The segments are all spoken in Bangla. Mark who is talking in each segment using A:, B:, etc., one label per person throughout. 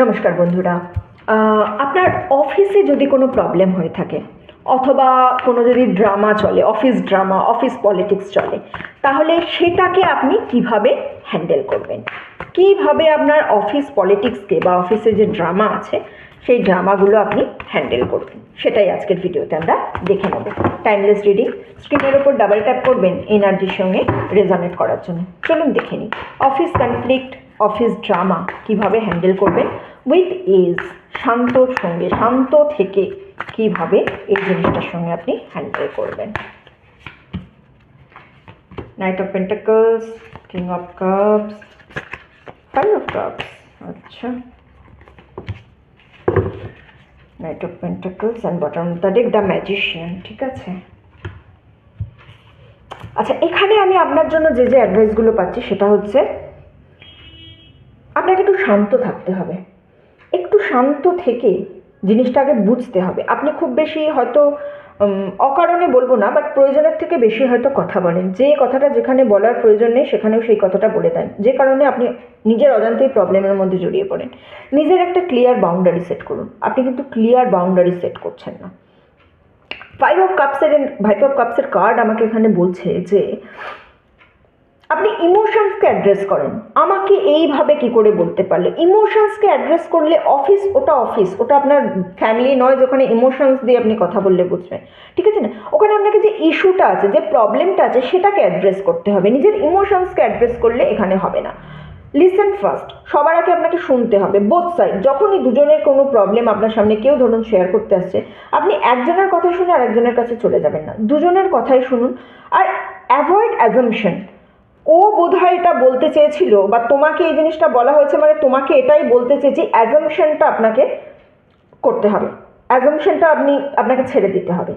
A: নমস্কার বন্ধুরা। আপনার অফিসে যদি কোনো প্রবলেম হয়ে থাকে, অথবা কোনো যদি ড্রামা চলে অফিস ড্রামা অফিস পলিটিক্স চলে, তাহলে সেটাকে আপনি কীভাবে হ্যান্ডেল করবেন? কীভাবে আপনার অফিস পলিটিক্সকে বা অফিসে যে ড্রামা আছে, সেই ড্রামাগুলো আপনি হ্যান্ডেল করবেন? সেটাই আজকের ভিডিওতে আমরা দেখে নেব। টাইমলেস রিডিং স্ক্রিনের ওপর ডাবল ট্যাপ করবেন এনার্জির সঙ্গে রেজনেট করার জন্য। চলুন দেখে নিই। অফিস কনফ্লিক্ট অফিস ড্রামা কীভাবে হ্যান্ডেল করবেন উইথ এজ শান্তর সঙ্গে, শান্ত থেকে কীভাবে এই জিনিসটার সঙ্গে আপনি হ্যান্ডেল করবেন। Knight of pentacles king of cups five of cups আচ্ছা। Knight of pentacles and bottom the deck the magician ঠিক আছে? আচ্ছা এখানে আমি আপনার জন্য যে যে অ্যাডভাইসগুলো পাচ্ছি সেটা হচ্ছে আপনাকে একটু শান্ত থাকতে হবে। একটু শান্ত থেকে জিনিসটাকে বুঝতে হবে। আপনি খুব বেশি হয়তো অকারণে বলব না বাট প্রয়োজনের থেকে বেশি হয়তো কথা বলেন। যে কথাটা যেখানে বলার প্রয়োজন নেই, সেখানেও সেই কথাটা বলে দেন। যে কারণে আপনি নিজের অজান্তেই প্রবলেমের মধ্যে জড়িয়ে পড়েন। নিজের একটা ক্লিয়ার বাউন্ডারি সেট করুন। আপনি কিন্তু ক্লিয়ার বাউন্ডারি সেট করছেন না। ফাইভ অফ কাপসের ফাইভ অফ কাপসের কার্ড আমাকে এখানে বলছে যে আপনি ইমোশনসকে অ্যাড্রেস করেন। আমাকে এইভাবে কি করে বলতে পারলে? ইমোশনসকে অ্যাড্রেস করলে অফিস ওটা অফিস ওটা আপনার ফ্যামিলি নয় যেখানে ইমোশনস দিয়ে আপনি কথা বললে বুঝবেন। ঠিক আছে না? ওখানে আপনাকে যে ইস্যুটা আছে, যে প্রবলেমটা আছে, সেটাকে অ্যাড্রেস করতে হবে। নিজের ইমোশনসকে অ্যাড্রেস করলে এখানে হবে না। লিসেন ফার্স্ট সবার আগে আপনাকে শুনতে হবে বোথ সাইড যখনই দুজনের কোনো প্রবলেম আপনার সামনে কেউ ধরুন শেয়ার করতে আসছে, আপনি একজনের কথা শুনে আরেকজনের কাছে চলে যাবেন না। দুজনের কথাই শুনুন আর অ্যাভয়েড অ্যাজামশন ও বোধহয় এটা বলতে চেয়েছিল বা তোমাকে এই জিনিসটা বলা হয়েছে মানে তোমাকে এটাই বলতে চেয়েছি অ্যাজামশনটা আপনাকে করতে হবে। অ্যাজামশনটা আপনি, আপনাকে ছেড়ে দিতে হবে।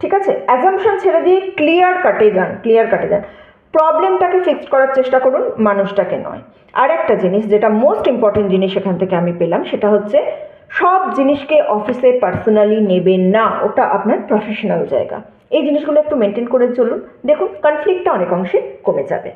A: ঠিক আছে? অ্যাজামশন ছেড়ে দিয়ে ক্লিয়ার কাটে যান ক্লিয়ার কাটে যান। প্রবলেমটাকে ফিক্স করার চেষ্টা করুন, মানুষটাকে নয়। আর একটা জিনিস যেটা মোস্ট ইম্পর্টেন্ট জিনিস এখান থেকে আমি পেলাম, সেটা হচ্ছে সব জিনিসকে অফিসে পার্সোনালি নেবেন না, ওটা আপনার প্রফেশনাল জায়গা। এই জিনিসগুলো একটু মেনটেন করে চলুন। দেখুন কনফ্লিক্টটা অনেক অংশে কমে যাবে।